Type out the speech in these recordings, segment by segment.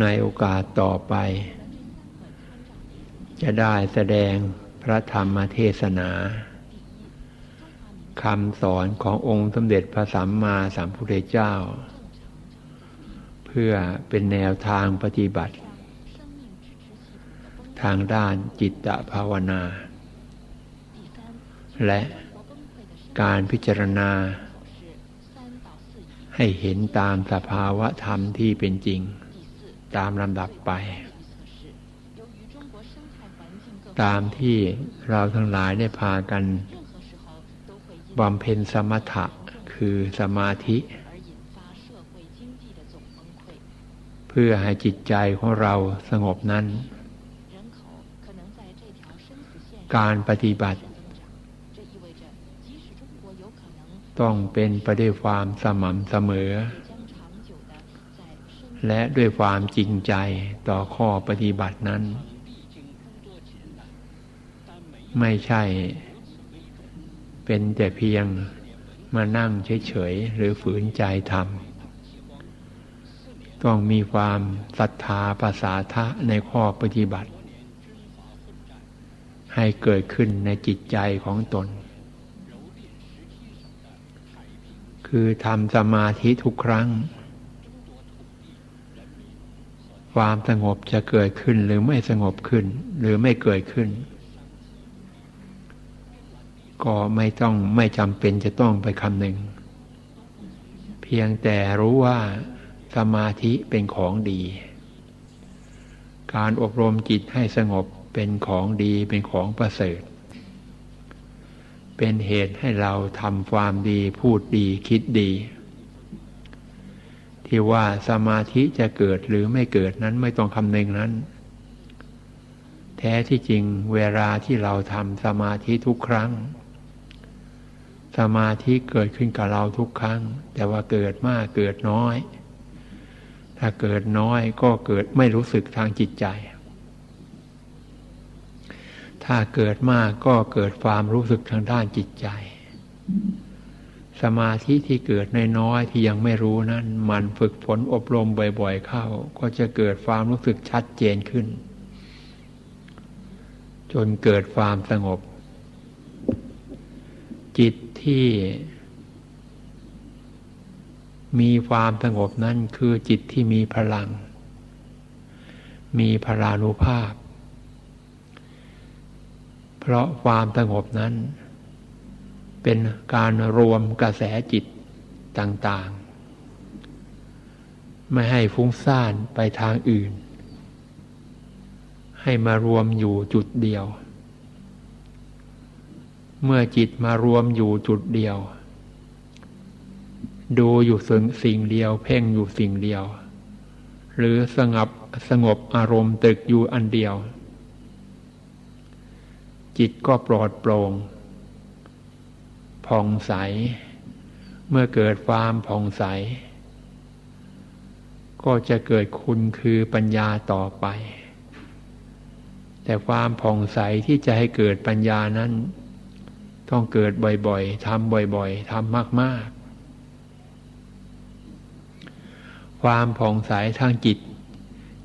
ในโอกาสต่อไป จะได้แสดงพระธรรมเทศนาคำสอนขององค์สมเด็จพระสัมมาสัมพุทธเจ้า เพื่อเป็นแนวทางปฏิบัติ ทางด้านจิตภาวนา และการพิจารณา ให้เห็นตามสภาวะธรรมที่เป็นจริง ตามลำดับไป ตามที่เราทั้งหลายได้พากันบำเพ็ญสมถะคือสมาธิ เพื่อให้จิตใจของเราสงบนั้น การปฏิบัติ ต้องเป็นไปด้วยความสม่ำเสมอ และด้วยความจริงใจต่อข้อปฏิบัตินั้น ไม่ใช่ เป็นแต่เพียงมานั่งเฉยๆหรือฝืนใจทำต้องมีความศรัทธาภาษาทะในข้อปฏิบัติ ให้เกิดขึ้นในจิตใจของตน คือทำสมาธิทุกครั้ง ความสงบจะเกิดขึ้นหรือไม่สงบขึ้น หรือไม่เกิดขึ้น ก็ไม่ต้องไม่จำเป็นจะต้องไปคำหนึ่งเพียงแต่รู้ว่าสมาธิเป็นของดี การอบรมจิตให้สงบเป็นของดีเป็นของประเสริฐ เป็นเหตุให้เราทำความดีพูดดีคิดดี ที่ว่าสมาธิจะเกิดหรือไม่เกิดนั้นไม่ต้องคำนึงนั้น แท้ที่จริงเวลาที่เราทำสมาธิทุกครั้ง สมาธิเกิดขึ้นกับเราทุกครั้ง แต่ว่าเกิดมากเกิดน้อย ถ้าเกิดน้อยก็เกิดไม่รู้สึกทางจิตใจ ถ้าเกิดมากก็เกิดความรู้สึกทางด้านจิตใจ สมาธิที่เกิดน้อยๆที่ยังไม่รู้นั้น มันฝึกฝนอบรมบ่อยๆเข้า ก็จะเกิดความรู้สึกชัดเจนขึ้น จนเกิดความสงบ จิตที่ มีความสงบนั้นคือจิตที่มีพลัง มีพลานุภาพ เพราะความสงบนั้น เป็นการรวมกระแสจิตต่างๆ ไม่ให้ฟุ้งซ่านไปทางอื่น ให้มารวมอยู่จุดเดียว เมื่อจิตมารวมอยู่จุดเดียว ดูอยู่สิ่งสิ่งเดียว เพ่งอยู่สิ่งเดียว หรือสงบสงบอารมณ์ตึกอยู่อันเดียว จิตก็ปลอดโปร่ง ผ่องใส เมื่อเกิดความผ่องใส ก็จะเกิดคุณคือปัญญาต่อไป แต่ความผ่องใสที่จะให้เกิดปัญญานั้น ต้องเกิดบ่อยๆทำบ่อยๆทำมาก ๆ ความผ่องใสทางจิต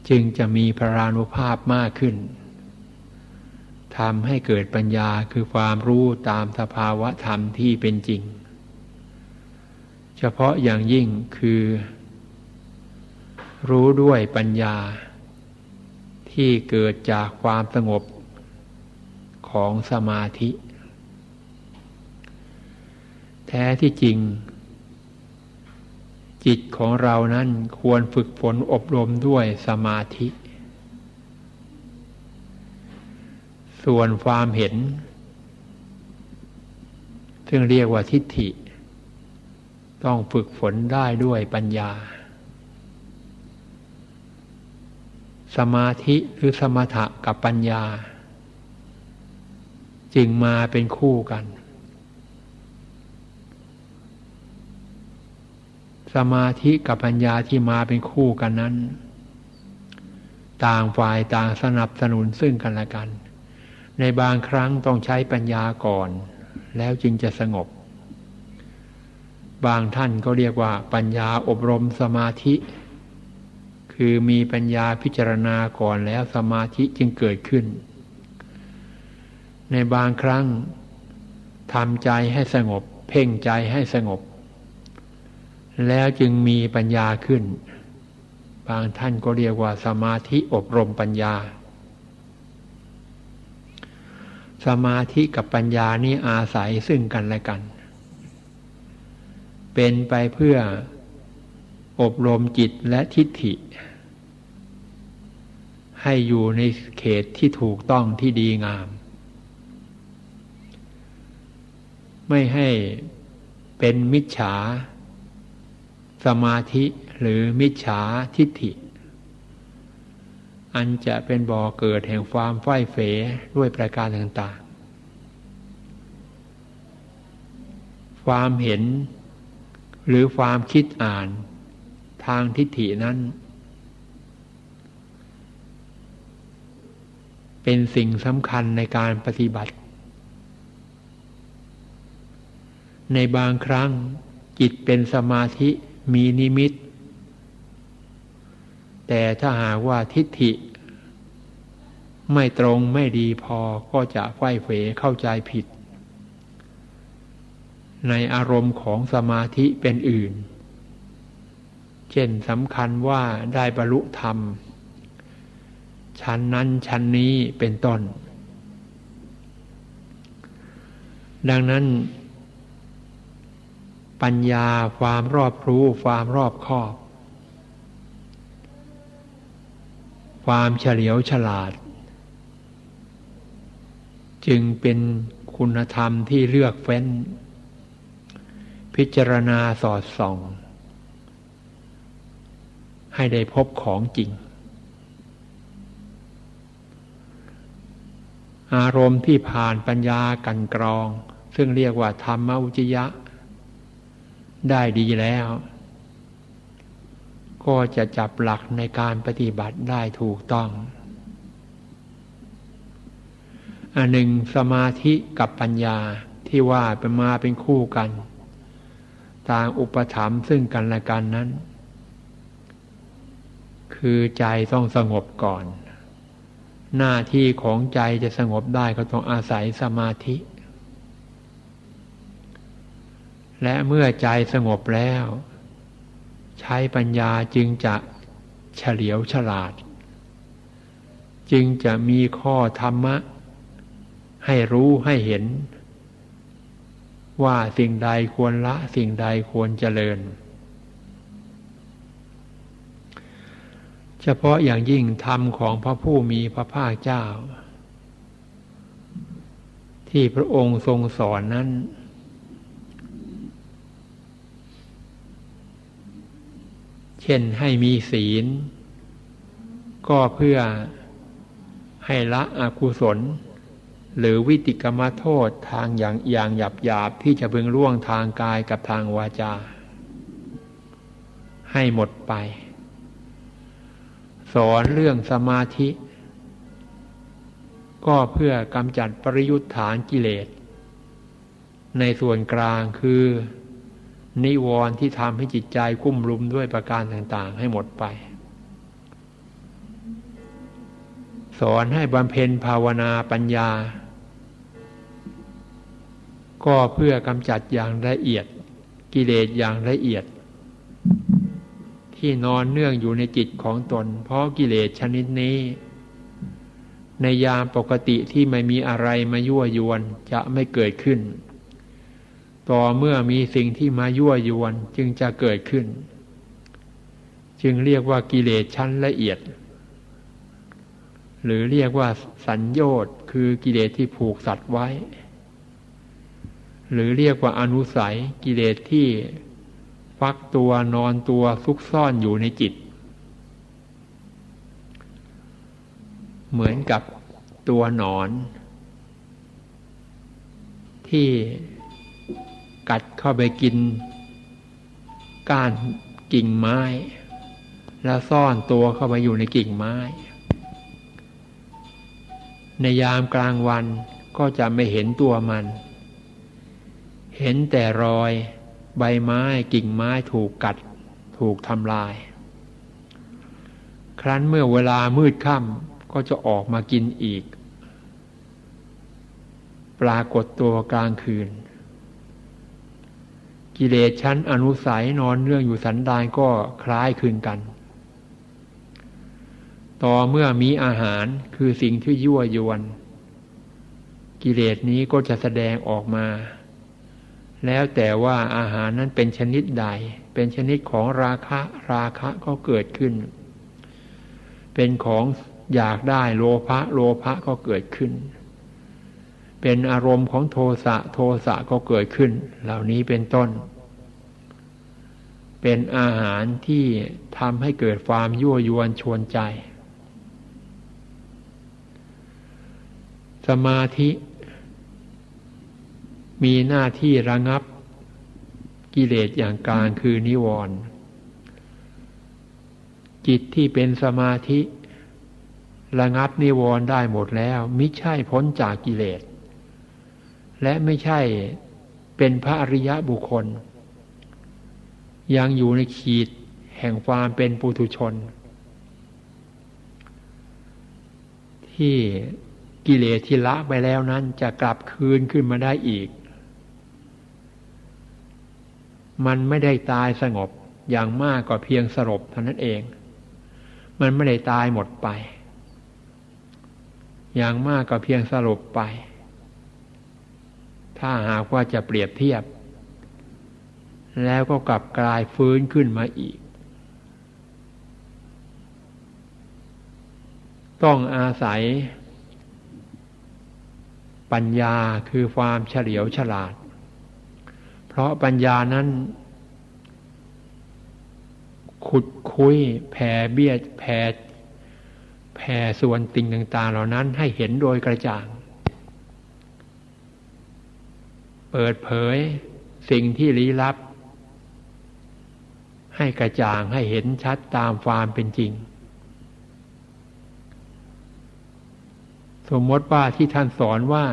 จึงจะมีพรานุภาพมากขึ้น ทำให้เกิดปัญญาคือความรู้ตามสภาวะธรรมที่เป็นจริง เฉพาะอย่างยิ่งคือ รู้ด้วยปัญญา ที่เกิดจากความสงบของสมาธิ แท้ที่จริง จิตของเรานั้นควรฝึกฝนอบรมด้วยสมาธิ ส่วนความเห็น ซึ่งเรียกว่าทิฏฐิ ต้องฝึกฝนได้ด้วยปัญญา สมาธิหรือสมถะกับปัญญา จึงมาเป็นคู่กัน สมาธิกับปัญญาที่มาเป็นคู่กันนั้น ต่างฝ่ายต่างสนับสนุนซึ่งกันและกัน ในบางครั้งต้องใช้ปัญญาก่อน แล้วจึงจะสงบ บางท่านก็เรียกว่าปัญญาอบรมสมาธิคืคือมีปัญญาพิจารณาก่อนแล้วสมาธิจึงเกิดขึ้น ในบางครั้งทำใจให้สงบ เพ่งใจให้สงบ แล้วจึงมีปัญญาขึ้น บางท่านก็เรียกว่าสมาธิอบรมปัญญา สมาธิกับปัญญานี้อาศัยซึ่งกันและกัน เป็นไปเพื่ออบรมจิตและทิฏฐิ ให้อยู่ในเขตที่ถูกต้องที่ดีงาม ไม่ให้เป็นมิจฉาสมาธิหรือมิจฉาทิฏฐิ อันจะเป็นบ่อเกิดแห่งความไฟเฟด้วยประการต่างๆ ความเห็นหรือความคิดอ่านทางทิฏฐินั้น เป็นสิ่งสำคัญในการปฏิบัติ ในบางครั้งจิตเป็นสมาธิมีนิมิต แต่ถ้าหากว่าทิฏฐิ ไม่ตรงไม่ดีพอก็จะไฟเฟเข้าใจผิด ในอารมณ์ของสมาธิเป็นอื่น เช่นสำคัญว่าได้บรรลุธรรม ชั้นนั้นชั้นนี้เป็นต้น ดังนั้น ปัญญาความรอบรู้ความรอบคอบ ความเฉลียวฉลาด จึงเป็นคุณธรรมที่เลือกเฟ้น พิจารณาสอดส่อง ให้ได้พบของจริง อารมณ์ที่ผ่านปัญญากันกรอง ซึ่งเรียกว่าธรรมอุจยะ ได้ดีแล้ว ก็จะจับหลักในการปฏิบัติได้ถูกต้องอันหนึ่งสมาธิกับปัญญาที่ว่าเป็นมาเป็นคู่กัน ต่างอุปถัมภ์ซึ่งกันและกันนั้น คือใจต้องสงบก่อน หน้าที่ของใจจะสงบได้ก็ต้องอาศัยสมาธิ และเมื่อใจสงบแล้ว ใช้ปัญญาจึงจะเฉลียวฉลาด จึงจะมีข้อธรรมะ ให้รู้ให้เห็น ว่าสิ่งใดควรละสิ่งใดควรเจริญ เฉพาะอย่างยิ่งธรรมของพระผู้มีพระภาคเจ้า ที่พระองค์ทรงสอนนั้น เช่นให้มีศีล ก็เพื่อให้ละอกุศล หรือวิติกรรมโทษทางอย่างอย่างหยาบหยาบที่จะเพึงล่วงทางกายกับทางวาจา ให้หมดไป สอนเรื่องสมาธิ ก็เพื่อกำจัดปริยุทธฐานกิเลส ในส่วนกลางคือ นิวรณ์ที่ทำให้จิตใจกุ้มลุมด้วยประการต่างๆ ให้หมดไป สอนให้บำเพ็ญภาวนาปัญญา ก็เพื่อกำจัดอย่างละเอียด กิเลสอย่างละเอียด ที่นอนเนื่องอยู่ในจิตของตน เพราะกิเลสชนิดนี้ ในยามปกติที่ไม่มีอะไรมายั่วยวนจะไม่เกิดขึ้น ต่อเมื่อมีสิ่งที่มายั่วยวนจึงจะเกิดขึ้น จึงเรียกว่ากิเลสชั้นละเอียด หรือเรียกว่าสัญญอดคือกิเลสที่ผูกสัตว์ไว้ หรือเรียกว่าอนุสัยกิเลสที่ฟักตัวนอนตัวซุกซ่อนอยู่ในจิต เหมือนกับตัวหนอน ที่ กัดเข้าไปกิน ก้านกิ่งไม้ แล้วซ่อนตัวเข้าไปอยู่ในกิ่งไม้ ในยามกลางวันก็จะไม่เห็นตัวมัน เห็นแต่รอยใบไม้กิ่งไม้ถูกกัดถูกทำลาย ครั้นเมื่อเวลามืดค่ำก็จะออกมากินอีก ปรากฏตัวกลางคืน กิเลสชั้นอนุสัยนอนเรื่องอยู่สันดานก็คล้ายคลึงกัน ต่อเมื่อมีอาหารคือสิ่งที่ยั่วยวน กิเลสนี้ก็จะแสดงออกมา แล้วแต่ว่าอาหารนั้นเป็นชนิดใด เป็นชนิดของราคะราคะก็เกิดขึ้น เป็นของอยากได้โลภะโลภะก็เกิดขึ้น เป็นอารมณ์ของโทสะโทสะก็เกิดขึ้น เหล่านี้เป็นต้น เป็นอาหารที่ทำให้เกิดความยั่วยวนชวนใจ สมาธิ มีหน้าที่ระงับกิเลสอย่างกลางคือนิวรณ์จิตที่เป็นสมาธิ ระงับนิวรณ์ได้หมดแล้ว มิใช่พ้นจากกิเลส และไม่ใช่เป็นพระอริยะบุคคล ยังอยู่ในขีดแห่งความเป็นปุถุชน ที่กิเลสที่ละไปแล้วนั้นจะกลับคืนขึ้นมาได้อีก มันไม่ได้ตายสงบอย่างมากกว่าเพียงสลบเท่านั้นเอง มันไม่ได้ตายหมดไป อย่างมากก็เพียงสรุปไป ถ้าหากว่าจะเปรียบเทียบ แล้วก็กลับกลายฟื้นขึ้นมาอีก ต้องอาศัย ปัญญาคือความเฉลียวฉลาด เพราะปัญญานั้น ขุดคุยแผ่เบี้ยแผ่แผ่ส่วนติ่งต่าง ๆ เหล่านั้นให้เห็นโดยกระจ่าง เปิดเผยสิ่งที่ลี้ลับ ให้กระจ่างให้เห็นชัดตามความเป็นจริง สมมติว่าที่ท่านสอนว่า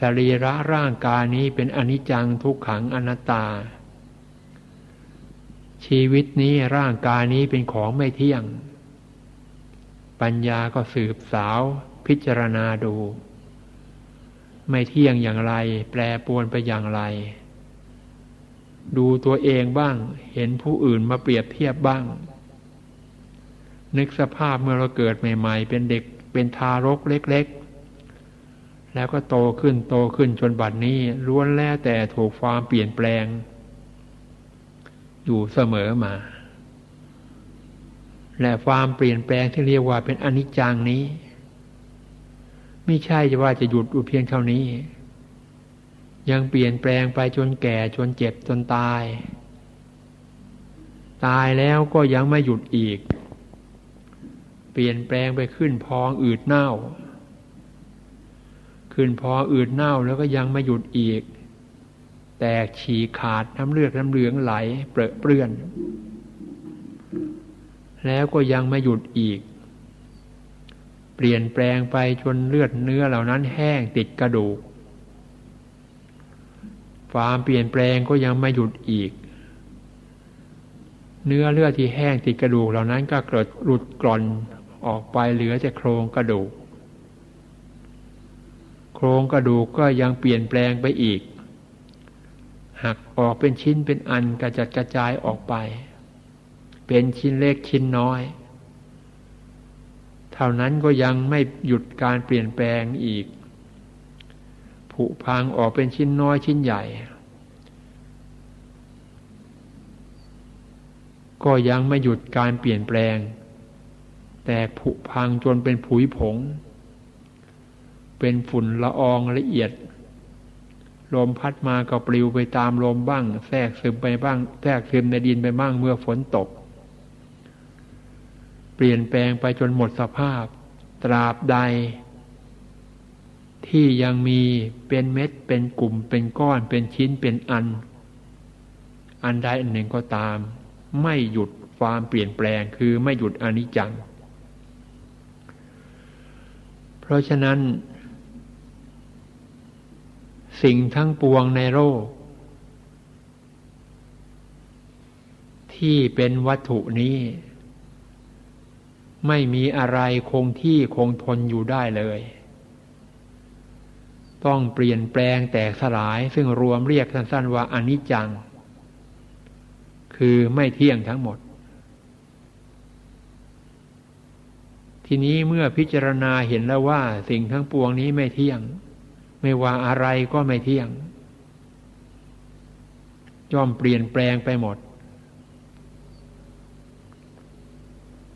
สรีระร่างกายนี้เป็นอนิจจังทุกขังอนัตตา ชีวิตนี้ร่างกายนี้เป็นของไม่เที่ยง ปัญญาก็สืบสาวพิจารณาดู ไม่เที่ยงอย่างไร แปรปวนไปอย่างไร ดูตัวเองบ้าง เห็นผู้อื่นมาเปรียบเทียบบ้าง นึกสภาพเมื่อเราเกิดใหม่ ๆ เป็นเด็กเป็นทารกเล็ก ๆ แล้วก็โตขึ้นโตขึ้นจนบัดนี้ล้วนแล้วแต่ถูกความเปลี่ยนแปลง อยู่เสมอมา และความเปลี่ยนแปลงที่เรียกว่าเป็นอนิจจังนี้ ไม่ใช่จะว่าจะหยุดอยู่เพียงเท่านี้ ยังเปลี่ยนแปลงไปจนแก่จนเจ็บจนตาย ตายแล้วก็ยังไม่หยุดอีก เปลี่ยนแปลงไปขึ้นพองอืดเน่า ขึ้นพองอืดเน่าแล้วก็ยังไม่หยุดอีก แตกฉีกขาดน้ำเลือดน้ำเหลืองไหลเปรอะเปื้อน แล้วก็ยังไม่หยุดอีก เปลี่ยนแปลงไปจนเลือดเนื้อเหล่านั้นแห้งติดกระดูก ความเปลี่ยนแปลงก็ยังไม่หยุดอีก เนื้อเลือดที่แห้งติดกระดูกเหล่านั้นก็เกิดหลุดกร่อนออกไปเหลือแต่โครงกระดูก โครงกระดูกก็ยังเปลี่ยนแปลงไปอีก หักออกเป็นชิ้นเป็นอันกระจัดกระจายออกไป เป็นชิ้นเล็กชิ้นน้อย เท่านั้นก็ยังไม่หยุดการเปลี่ยนแปลงอีก ผุพังออกเป็นชิ้นน้อยชิ้นใหญ่ ก็ยังไม่หยุดการเปลี่ยนแปลง แต่ผุพังจนเป็นผุยผง เป็นฝุ่นละอองละเอียด ลมพัดมาก็ปลิวไปตามลมบ้าง แทรกซึมไปบ้าง แทรกซึมในดินไปบ้างเมื่อฝนตก เปลี่ยนแปลงไปจนหมดสภาพ ตราบใด ที่ยังมีเป็นเม็ดเป็นกลุ่มเป็นก้อนเป็นชิ้นเป็นอัน อันใดอันหนึ่งก็ตาม ไม่หยุดความเปลี่ยนแปลงคือไม่หยุดอนิจจัง เพราะฉะนั้น สิ่งทั้งปวงในโลกที่เป็นวัตถุนี้ ไม่มีอะไรคงที่คงทนอยู่ได้เลย ต้องเปลี่ยนแปลงแตกสลาย ซึ่งรวมเรียกสั้นๆว่าอนิจจัง คือไม่เที่ยงทั้งหมด ทีนี้เมื่อพิจารณาเห็นแล้วว่าสิ่งทั้งปวงนี้ไม่เที่ยง ไม่ว่าอะไรก็ไม่เที่ยงย่อมเปลี่ยนแปลงไปหมด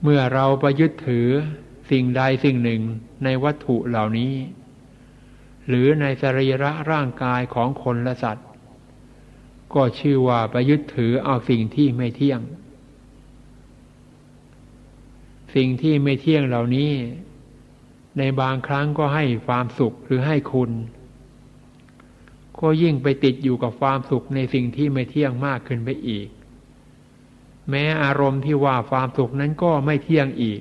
เมื่อเราประยึดถือสิ่งใดสิ่งหนึ่งในวัตถุเหล่านี้ หรือในสรีระร่างกายของคนและสัตว์ ก็ชื่อว่าประยึดถือเอาสิ่งที่ไม่เที่ยง สิ่งที่ไม่เที่ยงเหล่านี้ ในบางครั้งก็ให้ความสุขหรือให้คุณ ก็ยิ่งไปติดอยู่กับความสุขในสิ่งที่ไม่เที่ยงมากขึ้นไปอีก แม้อารมณ์ที่ว่าความสุขนั้นก็ไม่เที่ยงอีก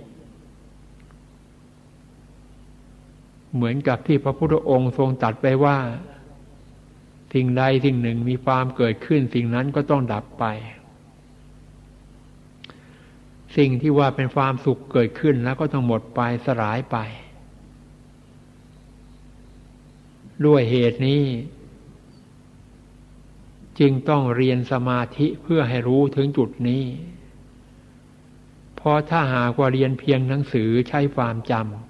เหมือนกับที่พระพุทธองค์ทรงตัดไปว่า สิ่งใดสิ่งหนึ่งมีความเกิดขึ้น สิ่งนั้นก็ต้องดับไป สิ่งที่ว่าเป็นความสุขเกิดขึ้นแล้วก็ต้องหมดไปสลายไป ด้วยเหตุนี้ จึงต้องเรียนสมาธิเพื่อให้รู้ถึงจุดนี้ เพราะถ้าหากว่าเรียนเพียงหนังสือใช้ความจำ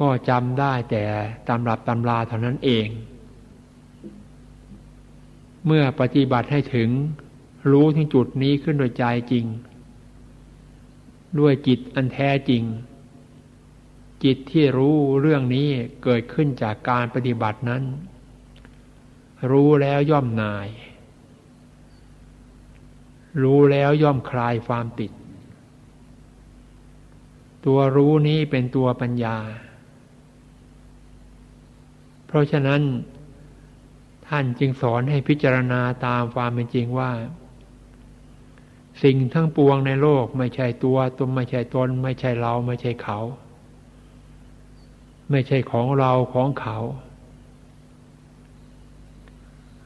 ก็จำได้แต่ตำรับตำราเท่านั้นเอง เมื่อปฏิบัติให้ถึงรู้ถึงจุดนี้ขึ้นโดยใจจริง ด้วยจิตอันแท้จริง จิตที่รู้เรื่องนี้เกิดขึ้นจากการปฏิบัตินั้น รู้แล้วย่อมนาย รู้แล้วย่อมคลายความติด ตัวรู้นี้เป็นตัวปัญญา ราะฉะนั้น ท่านจึงสอนให้พิจารณาตามความเป็นจริงว่า สิ่งทั้งปวงในโลกไม่ใช่ตัวตัวไม่ใช่ตน ไม่ใช่เราไม่ใช่เขา ไม่ใช่ของเราของเขา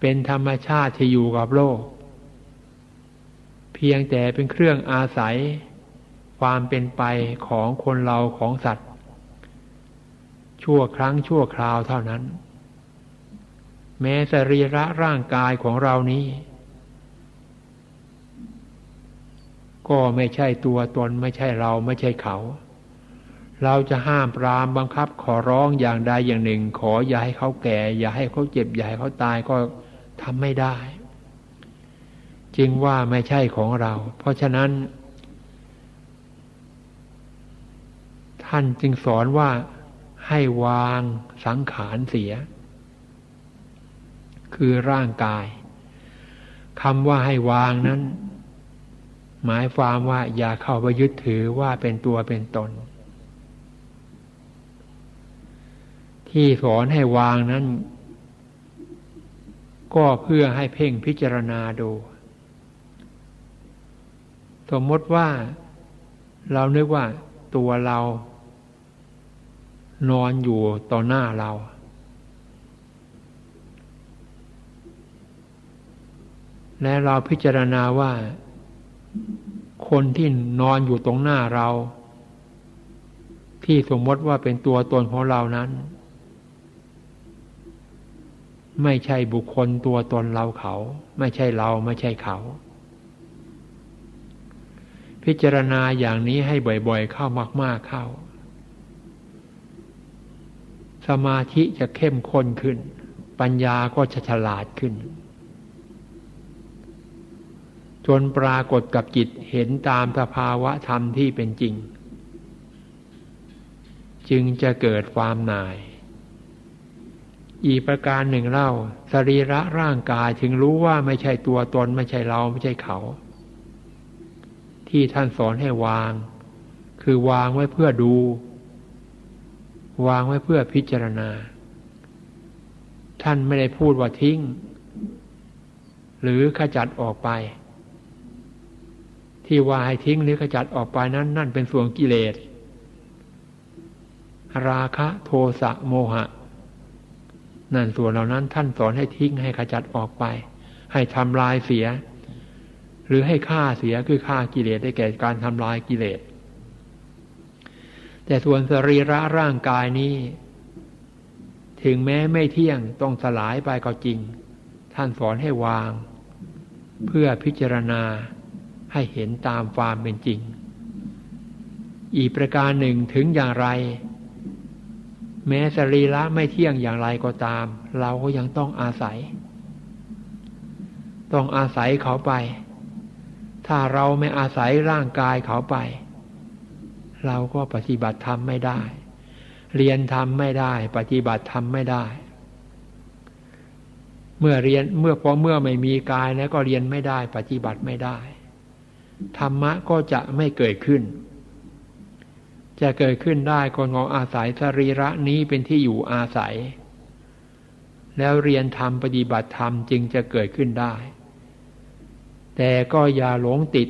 เป็นธรรมชาติที่อยู่กับโลก เพียงแต่เป็นเครื่องอาศัยความเป็นไปของคนเราของสัตว์ ชั่วครั้งชั่วคราวเท่านั้น แม้สรีระร่างกายของเรานี้ ก็ไม่ใช่ตัวตนไม่ใช่เราไม่ใช่เขา เราจะห้ามปรามบังคับขอร้องอย่างใดอย่างหนึ่ง ขออย่าให้เขาแก่ อย่าให้เขาเจ็บอย่าให้เขาตายก็ทำไม่ได้ จึงว่าไม่ใช่ของเรา เพราะฉะนั้น ท่านจึงสอนว่า ให้วางสังขารเสีย คือร่างกายคำว่าให้วางนั้น หมายความว่าอย่าเข้าไปยึดถือว่าเป็นตัวเป็นตน ที่สอนให้วางนั้น ก็เพื่อให้เพ่งพิจารณาดู สมมติว่าเรานึกว่าตัวเรา นอนอยู่ต่อหน้าเรา และเราพิจารณาว่า คนที่นอนอยู่ตรงหน้าเรา ที่สมมติว่าเป็นตัวตนของเรานั้น ไม่ใช่บุคคลตัวตนเราเขา ไม่ใช่เราไม่ใช่เขา พิจารณาอย่างนี้ให้บ่อยๆ เข้ามากๆเข้า สมาธิจะเข้มข้นขึ้น ปัญญาก็จะฉลาดขึ้น จนปรากฏกับจิตเห็นตามสภาวะธรรมที่เป็นจริง จึงจะเกิดความหน่าย อีกประการหนึ่งเล่า สรีระร่างกายถึงรู้ว่าไม่ใช่ตัวตนไม่ใช่เราไม่ใช่เขา ที่ท่านสอนให้วาง คือวางไว้เพื่อดู วางไว้เพื่อพิจารณา ท่านไม่ได้พูดว่าทิ้ง หรือขจัดออกไป ที่ว่าให้ทิ้งหรือขจัดออกไปนั้น นั่นเป็นส่วนกิเลส ราคะโทสะโมหะ นั่นส่วนเหล่านั้นท่านสอนให้ทิ้งให้ขจัดออกไป ให้ทำลายเสีย หรือให้ฆ่าเสียคือฆ่ากิเลสได้แก่การทำลายกิเลส แต่ส่วนสรีระร่างกายนี้ ถึงแม้ไม่เที่ยงต้องสลายไปก็จริง ท่านสอนให้วาง เพื่อพิจารณาให้เห็นตามความเป็นจริง อีกประการหนึ่งถึงอย่างไร แม้สรีระไม่เที่ยงอย่างไรก็ตาม เราก็ยังต้องอาศัย ต้องอาศัยเขาไป ถ้าเราไม่อาศัยร่างกายเขาไป เราก็ปฏิบัติธรรมไม่ได้ เรียนธรรมไม่ได้ ปฏิบัติธรรมไม่ได้ เมื่อเรียนเมื่อพอเมื่อไม่มีกายแล้วก็เรียนไม่ได้ ปฏิบัติไม่ได้ ธรรมะก็จะไม่เกิดขึ้น จะเกิดขึ้นได้ก็งออาศัยสรีระนี้เป็นที่อยู่อาศัย แล้วเรียนธรรมปฏิบัติธรรมจึงจะเกิดขึ้นได้ แต่ก็อย่าหลงติด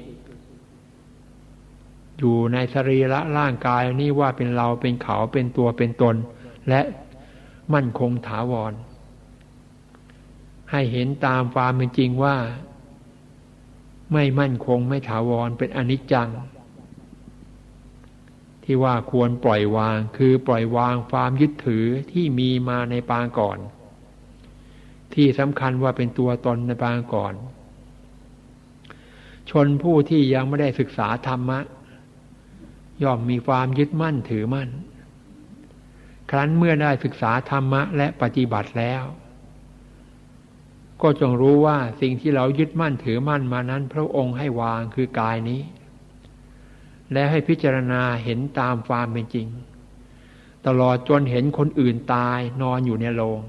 อยู่ในสรีระร่างกายนี้ว่าเป็นเราเป็นเขาเป็นตัวเป็นตน และมั่นคงถาวร ให้เห็นตามความเป็นจริงว่า ไม่มั่นคงไม่ถาวรเป็นอนิจจัง ที่ว่าควรปล่อยวางคือปล่อยวางความยึดถือที่มีมาในปางก่อน ที่สำคัญว่าเป็นตัวตนในปางก่อน ชนผู้ที่ยังไม่ได้ศึกษาธรรมะ ย่อมมีความยึดมั่นถือมั่น ครั้นเมื่อได้ศึกษาธรรมะและปฏิบัติแล้ว ก็จงรู้ว่าสิ่งที่เรายึดมั่นถือมั่นมานั้น พระองค์ให้วางคือกายนี้ และให้พิจารณาเห็นตามความเป็นจริง ตลอดจนเห็นคนอื่นตายนอนอยู่ในโรง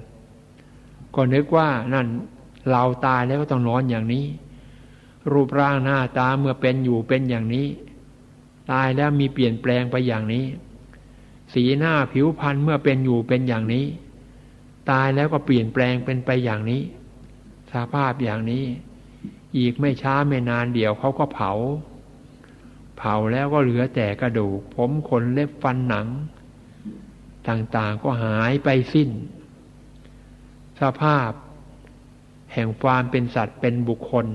ก็นึกว่านั่นเราตายแล้วก็ต้องนอนอย่างนี้ รูปร่างหน้าตาเมื่อเป็นอยู่เป็นอย่างนี้ ตายแล้วมีเปลี่ยนแปลงไปอย่างนี้ สีหน้าผิวพรรณเมื่อเป็นอยู่เป็นอย่างนี้ ตายแล้วก็เปลี่ยนแปลงเป็นไปอย่างนี้สภาพอย่างนี้ อีกไม่ช้าไม่นานเดี๋ยวเขาก็เผา เผาแล้วก็เหลือแต่กระดูก ผมขนเล็บฟันหนัง ต่างๆก็หายไปสิ้น สภาพ แห่งความเป็นสัตว์เป็นบุคคล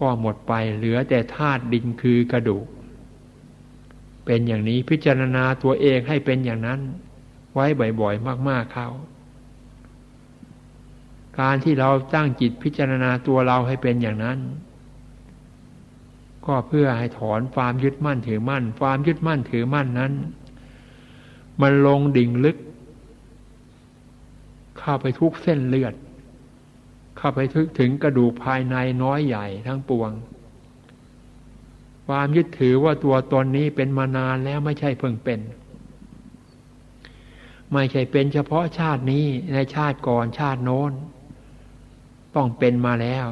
ก็หมดไปเหลือแต่ธาตุดินคือกระดูก เป็นอย่างนี้พิจารณาตัวเองให้เป็นอย่างนั้น ไว้บ่อยๆ มาก ๆเข้า การที่เราตั้งจิตพิจารณาตัวเราให้เป็นอย่างนั้น ก็เพื่อให้ถอนความยึดมั่นถือมั่น ความยึดมั่นถือมั่นนั้น มันลงดิ่งลึก เข้าไปทุกเส้นเลือด เข้าไปถึงถึงกระดูกภายในน้อยใหญ่ทั้งปวง ความยึดถือว่าตัวตนนี้เป็นมานานแล้วไม่ใช่เพิ่งเป็น ไม่ใช่เป็นเฉพาะชาตินี้ในชาติก่อนชาติโน้น ต้องเป็นมาแล้ว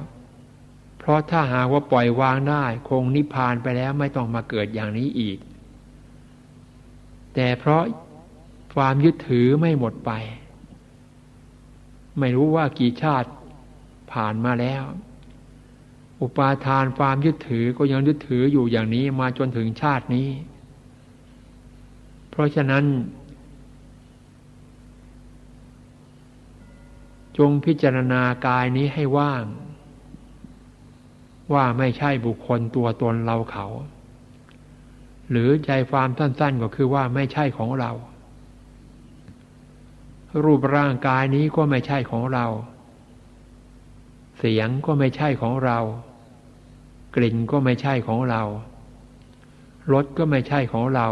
เพราะถ้าหากว่าปล่อยวางได้ คงนิพพานไปแล้วไม่ต้องมาเกิดอย่างนี้อีก แต่เพราะความยึดถือไม่หมดไป ไม่รู้ว่ากี่ชาติผ่านมาแล้ว อุปาทานความยึดถือก็ยังยึดถืออยู่อย่างนี้มาจนถึงชาตินี้ เพราะฉะนั้น จงพิจารณากายนี้ให้ว่าง ว่าไม่ใช่บุคคลตัวตนเราเขา หรือใจความสั้นๆก็คือว่าไม่ใช่ของเรา รูปร่างกายนี้ก็ไม่ใช่ของเรา เสียงก็ไม่ใช่ของเรา กลิ่นก็ไม่ใช่ของเรารสก็ไม่ใช่ของเรา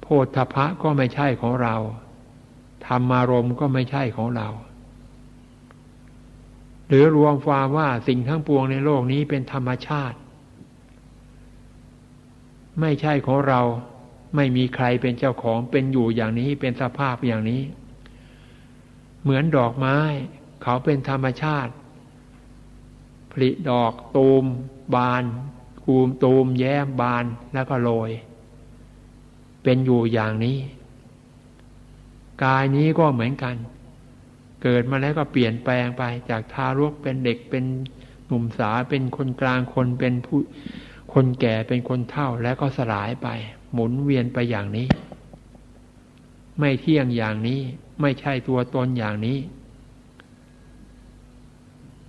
โพธพะก็ไม่ใช่ของเรา ธรรมารมก็ไม่ใช่ของเรา หรือรวมความว่าสิ่งทั้งปวงในโลกนี้เป็นธรรมชาติ ไม่ใช่ของเราไม่มีใครเป็นเจ้าของเป็นอยู่อย่างนี้เป็นสภาพอย่างนี้ เหมือนดอกไม้ เขาเป็นธรรมชาติ ผลิดอกตูม บานคูมตูม แย้มบานแล้วก็โรย เป็นอยู่อย่างนี้ กายนี้ก็เหมือนกัน เกิดมาแล้วก็เปลี่ยนแปลงไป จากทารกเป็นเด็กเป็นหนุ่มสาวเป็นคนกลางคนเป็นผู้คนแก่เป็นคนเฒ่าแล้วก็สลายไป หมุนเวียนไปอย่างนี้ ไม่เที่ยงอย่างนี้ ไม่ใช่ตัวตนอย่างนี้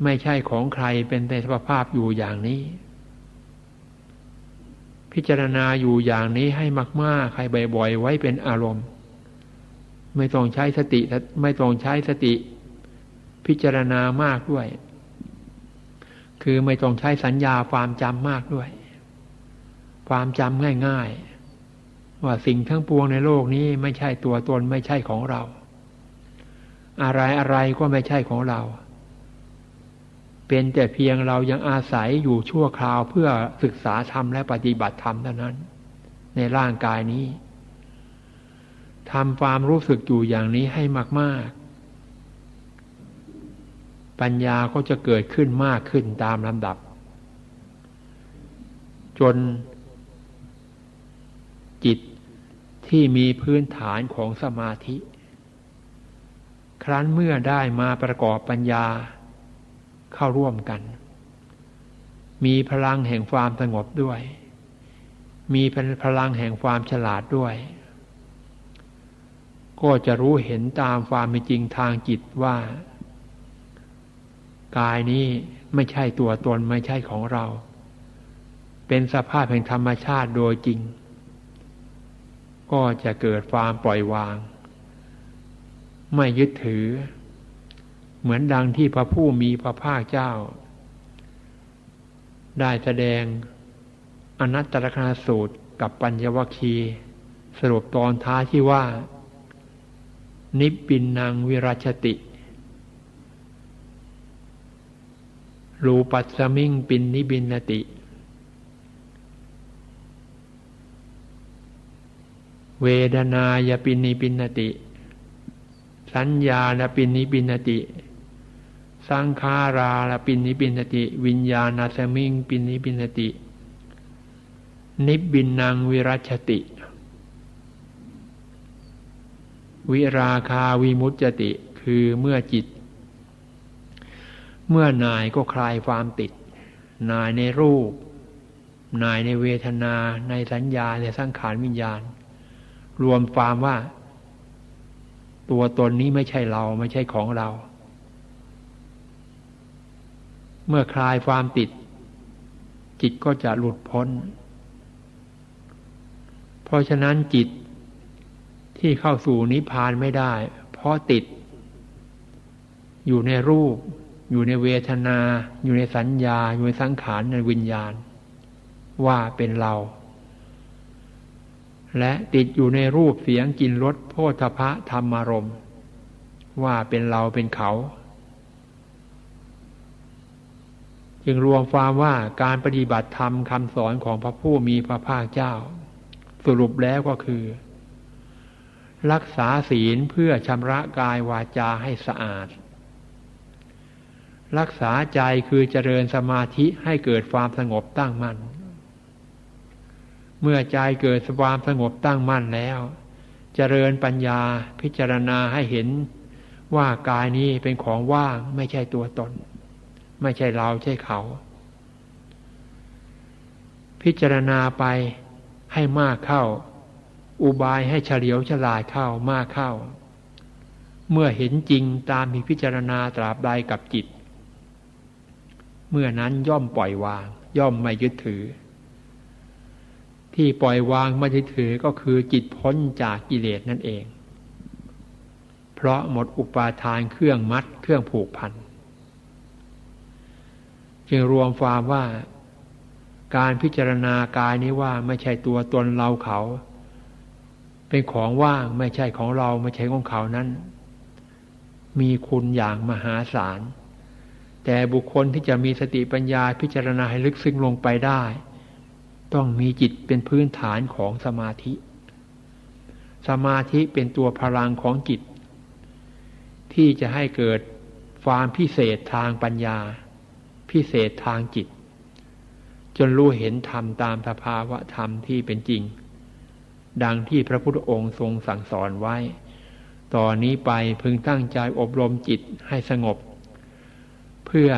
ไม่ใช่ของใครเป็นแต่สภาพอยู่อย่างนี้ พิจารณาอยู่อย่างนี้ให้มากๆ ใครบ่อยๆ ไว้เป็นอารมณ์ ไม่ต้องใช้สติไม่ต้องใช้สติ พิจารณามากด้วย คือไม่ต้องใช้สัญญาความจำมากด้วย ความจำง่าย ๆ ว่าสิ่งทั้งปวงในโลกนี้ไม่ใช่ตัวตนไม่ใช่ของเรา อะไรอะไรก็ไม่ใช่ของเรา เป็นแต่เพียงเรายังอาศัยอยู่ชั่วคราวเพื่อศึกษาธรรมและปฏิบัติธรรมเท่านั้น ในร่างกายนี้ทำความรู้สึกอยู่อย่างนี้ให้มาก ๆ ปัญญาก็จะเกิดขึ้นมากขึ้นตามลำดับ จนจิตที่มีพื้นฐานของสมาธิ ครั้นเมื่อได้มาประกอบปัญญา เข้าร่วมกัน มีพลังแห่งความสงบด้วย มีพลังแห่งความฉลาดด้วย ก็จะรู้เห็นตามความเป็นจริงทางจิตว่า กายนี้ไม่ใช่ตัวตนไม่ใช่ของเรา เป็นสภาพแห่งธรรมชาติโดยจริง ก็จะเกิดความปล่อยวาง ไม่ยึดถือ เหมือนดังที่พระผู้มีพระภาคเจ้า ได้แสดงอนัตตลกนาสูตรกับปัญญวคีสรุปตอนท้ายที่ว่า นิปินนางวิรัชติรูปัสมิงปินนิบินติ เวดนายปินนิปินติ สัญญาณปินนิบินติ สังขาราละปินิปินติ วิญญาณสมิงปินิปินติ นิบินนางวิรัชติ วิราคาวิมุตจติคือเมื่อจิต เมื่อนายก็คลายความติด นายในรูป นายในเวทนา ในสัญญาในสังขารวิญญาณ รวมความว่า ตัวตนนี้ไม่ใช่เราไม่ใช่ของเรา เมื่อคลายความติด จิตก็จะหลุดพ้น เพราะฉะนั้นจิตที่เข้าสู่นิพพานไม่ได้ เพราะติด อยู่ในรูป อยู่ในเวทนา อยู่ในสัญญา อยู่ในสังขารในวิญญาณ ว่าเป็นเรา และติดอยู่ในรูปเสียงกลิ่นรสโพธพะธรรมารมว่าเป็นเราเป็นเขา จึงรวมความว่าการปฏิบัติธรรมคำสอนของพระผู้มีพระภาคเจ้า สรุปแล้วก็คือ รักษาศีลเพื่อชำระกายวาจาให้สะอาด รักษาใจคือเจริญสมาธิให้เกิดความสงบตั้งมั่น เมื่อใจเกิดความสงบตั้งมั่นแล้ว เจริญปัญญาพิจารณาให้เห็นว่ากายนี้เป็นของว่างไม่ใช่ตัวตน ไม่ใช่เราใช่เขา พิจารณาไปให้มากเข้า อุบายให้เฉลียวฉลาดเข้ามากเข้า เมื่อเห็นจริงตามมีพิจารณาตราบใดกับจิต เมื่อนั้นย่อมปล่อยวาง ย่อมไม่ยึดถือ ที่ปล่อยวางไม่ยึดถือก็คือจิตพ้นจากกิเลสนั่นเอง เพราะหมดอุปาทานเครื่องมัดเครื่องผูกพัน จึงรวมความว่า การพิจารณากายนี้ว่าไม่ใช่ตัวตนเราเขา เป็นของว่างไม่ใช่ของเราไม่ใช่ของเขานั้น มีคุณอย่างมหาศาล แต่บุคคลที่จะมีสติปัญญาพิจารณาให้ลึกซึ้งลงไปได้ ต้องมีจิตเป็นพื้นฐานของสมาธิ สมาธิเป็นตัวพลังของจิต ที่จะให้เกิดความพิเศษทางปัญญา พิเศษทางจิต จนรู้เห็นธรรมตามสภาวะธรรมที่เป็นจริง ดังที่พระพุทธองค์ทรงสั่งสอนไว้ตอนนี้ไปพึงตั้งใจอบรมจิตให้สงบ เพื่อ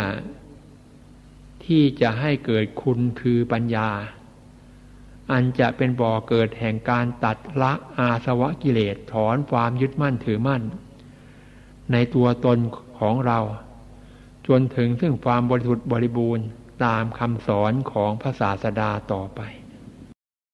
ที่จะให้เกิดคุณคือปัญญา อันจะเป็นบ่อเกิดแห่งการตัดละอาสวะกิเลสถอนความยึดมั่นถือมั่น ในตัวตนของเรา จนถึงซึ่งความบริสุทธิ์บริบูรณ์ตามคำสอนของพระศาสดาต่อไป